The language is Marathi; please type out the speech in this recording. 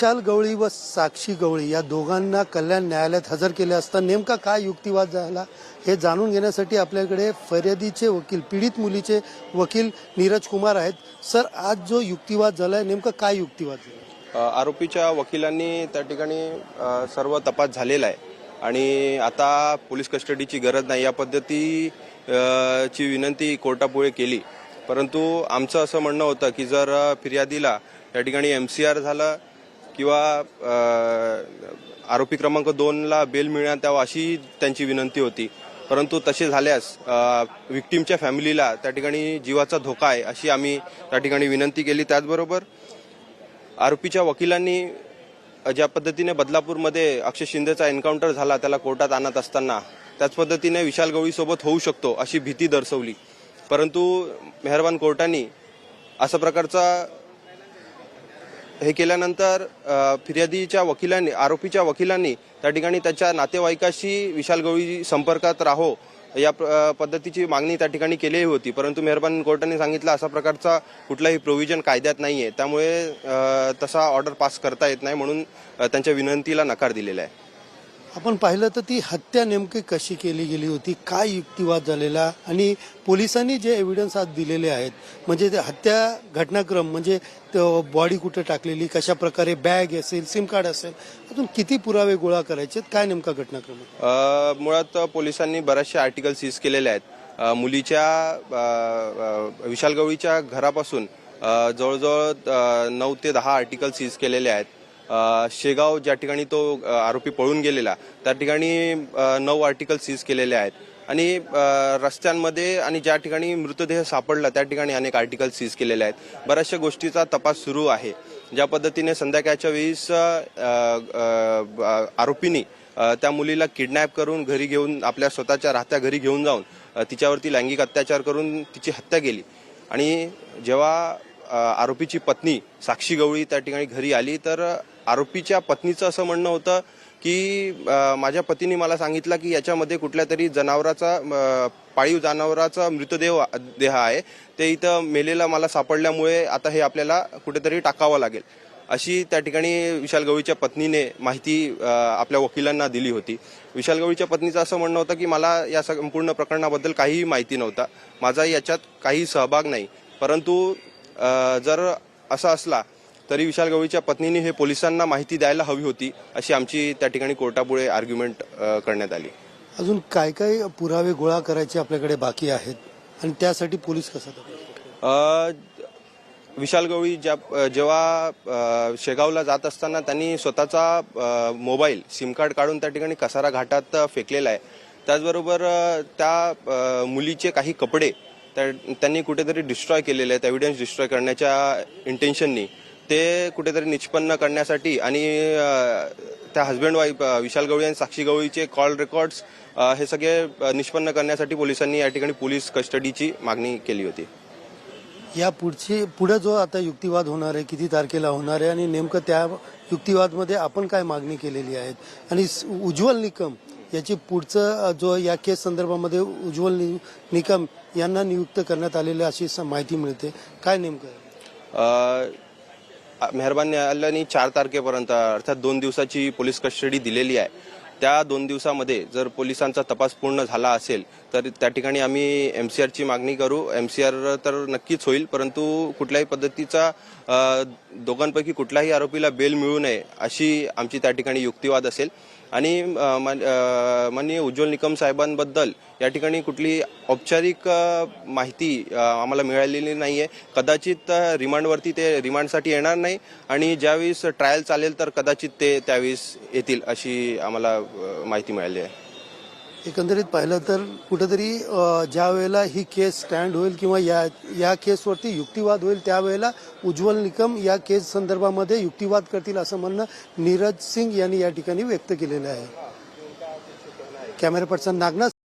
विशाल गवळी व साक्षी गवळी या दोघांना कल्याण न्यायालयात हजर केले असता नेमका काय युक्तिवाद झाला हे जाणून घेण्यासाठी आपल्याकडे फर्यादीचे वकील पीडित मुलीचे वकील नीरज कुमार आहेत. सर आज जो युक्तिवाद झालाय नेमका काय युक्तिवाद झाला? आरोपीच्या वकिलांनी त्या ठिकाणी सर्व तपास झालेला आहे. आणि आता पोलीस कस्टडीची गरज नाही. या पद्धती ची विनंती कोर्टापुढे केली. परंतु आमचं असं म्हणणं होतं की जर फिर्यादीला या ठिकाणी एम सी आर झालं किंवा आरोपी क्रमांक दोनला बेल मिळण्यात यावं अशी त्यांची विनंती होती. परंतु तसे झाल्यास विक्टीमच्या फॅमिलीला त्या ठिकाणी जीवाचा धोका आहे अशी आम्ही त्या ठिकाणी विनंती केली. त्याचबरोबर आरोपीच्या वकिलांनी ज्या पद्धतीने बदलापूरमध्ये अक्षय शिंदेचा एन्काउंटर झाला त्याला कोर्टात आणत असताना त्याच पद्धतीने विशाल गवळीसोबत होऊ शकतो अशी भीती दर्शवली. परंतु मेहरबान कोर्टाने अशा प्रकारचा हे केल्यानंतर फिर्यादीच्या वकिलांनी आरोपीच्या वकिलांनी त्या ठिकाणी त्याच्या नातेवाईकाशी विशाल गवळी संपर्कात राहो या प- पद्धतीची मागणी त्या ठिकाणी केलेली होती. परंतु मेहरबान कोर्टाने सांगितलं अशा प्रकारचा कुठलाही प्रोव्हिजन कायद्यात नाही आहे त्यामुळे तसा ऑर्डर पास करता येत नाही म्हणून त्यांच्या विनंतीला नकार दिलेला आहे. आपण पाहिलं तर ती हत्या नेमकी कशी केली गेली होती काय युक्तिवाद झालेला आणि पोलिसांनी जे एव्हिडन्स आज दिलेले आहेत म्हणजे ते हत्या घटनाक्रम म्हणजे बॉडी कुठे टाकलेली कशा प्रकारे बॅग असेल सिम कार्ड असेल अजून किती पुरावे गोळा करायचे काय नेमका घटनाक्रम मुळात पोलिसांनी बऱ्याचशे आर्टिकल सीज केलेले आहेत. मुलीच्या विशाल गवळीच्या घरापासून जवळजवळ नऊ ते दहा आर्टिकल सीज केलेले आहेत. शेगाव ज्या ठिकाणी तो आरोपी पळून गेलेला त्या ठिकाणी नऊ आर्टिकल सीज केलेले आहेत. आणि रस्त्यांमध्ये आणि ज्या ठिकाणी मृतदेह सापडला त्या ठिकाणी अनेक आर्टिकल सीज केलेले आहेत. बऱ्याचशा गोष्टीचा तपास सुरू आहे. ज्या पद्धतीने संध्याकाळच्या वेळीस आरोपीनी आरोपींनी त्या मुलीला किडनॅप करून घरी घेऊन आपल्या स्वतःच्या राहत्या घरी घेऊन जाऊन तिच्यावरती लैंगिक अत्याचार करून तिची हत्या केली. आणि जेव्हा आरोपीची पत्नी साक्षी गवळी त्या ठिकाणी घरी आली तर आरोपीच्या पत्नीचं असं म्हणणं होतं की माझ्या पतीने मला सांगितलं की याच्यामध्ये कुठल्या तरी जनावराचा पाळीव जनावराचा मृतदेह देह आहे. ते इथं मेलेला मला सापडल्यामुळे आता हे आपल्याला कुठेतरी टाकावं लागेल. अशी त्या ठिकाणी विशाल गवळीच्या पत्नीने माहिती आपल्या वकिलांना दिली होती. विशाल गवळीच्या पत्नीचं असं म्हणणं होतं की मला या संपूर्ण प्रकरणाबद्दल काहीही माहिती नव्हता. माझा याच्यात काही सहभाग नाही. परंतु जर असा असला तरी विशाल गवळीच्या पत्नीने हे पोलिसांना माहिती द्यायला हवी होती अशी आमची त्या ठिकाणी कोर्टापुढे आर्ग्युमेंट करण्यात आली. अजून काय काय पुरावे गोळा करायचे आपल्याकडे बाकी आहेत? आणि त्यासाठी पोलीस कसं विशाल गवळी ज्या जेव्हा शेगावला जात असताना त्यांनी स्वतःचा मोबाईल सिम कार्ड काढून त्या ठिकाणी कसारा घाटात फेकलेला आहे. त्याचबरोबर त्या मुलीचे काही कपडे त्या- त्यांनी कुठेतरी डिस्ट्रॉय केलेले आहेत एव्हिडन्स डिस्ट्रॉय करण्याच्या इंटेन्शननी ते कुठेतरी निष्पन्न करण्यासाठी आणि त्या हस्बंड वाईफ विशाल गवळी आणि साक्षी गवळीचे कॉल रेकॉर्ड्स हे सगळे निष्पन्न करण्यासाठी पोलिसांनी या ठिकाणी पोलीस कस्टडीची मागणी केली होती. या पुढची पुढे जो आता युक्तिवाद होणार आहे किती तारखेला होणार आहे आणि नेमकं त्या युक्तिवादमध्ये आपण काय मागणी केलेली आहे? आणि उज्ज्वल निकम याची पुढचं जो या केस संदर्भामध्ये उज्ज्वल नि- निकम यांना नियुक्त करण्यात आलेली अशी माहिती मिळते. काय नेमकं? मेहरबान न्यायालयाने चार तारखेपर्यंत अर्थात दोन दिवसाची पोलीस कस्टडी दिलेली आहे. त्या दोन दिवसामध्ये जर पोलिसांचा तपास पूर्ण झाला असेल तर त्या ठिकाणी आम्ही एम सी आरची मागणी करू. एम सी आर तर नक्कीच होईल परंतु कुठल्याही पद्धतीचा दोघांपैकी कुठल्याही आरोपीला बेल मिळू नये अशी आमची त्या ठिकाणी युक्तिवाद असेल. आणि माननीय उज्ज्वल निकम साहेबांबद्दल या ठिकाणी कुठली औपचारिक माहिती आम्हाला मिळालेली नाही आहे कदाचित रिमांडवरती ते रिमांडसाठी येणार नाही. आणि ज्यावेळेस ट्रायल चालेल तर कदाचित ते त्यावेळेस येतील अशी आम्हाला माहिती मिळाली आहे. एकंदरीत पाहिलं तर कुठेतरी ज्या वेळेला ही केस स्टँड होईल किंवा या या केसवरती युक्तिवाद होईल त्यावेळेला उज्ज्वल निकम या केस संदर्भामध्ये युक्तिवाद करतील असं म्हणणं नीरज सिंग यांनी या ठिकाणी व्यक्त केलेलं आहे. Camera person Nagnath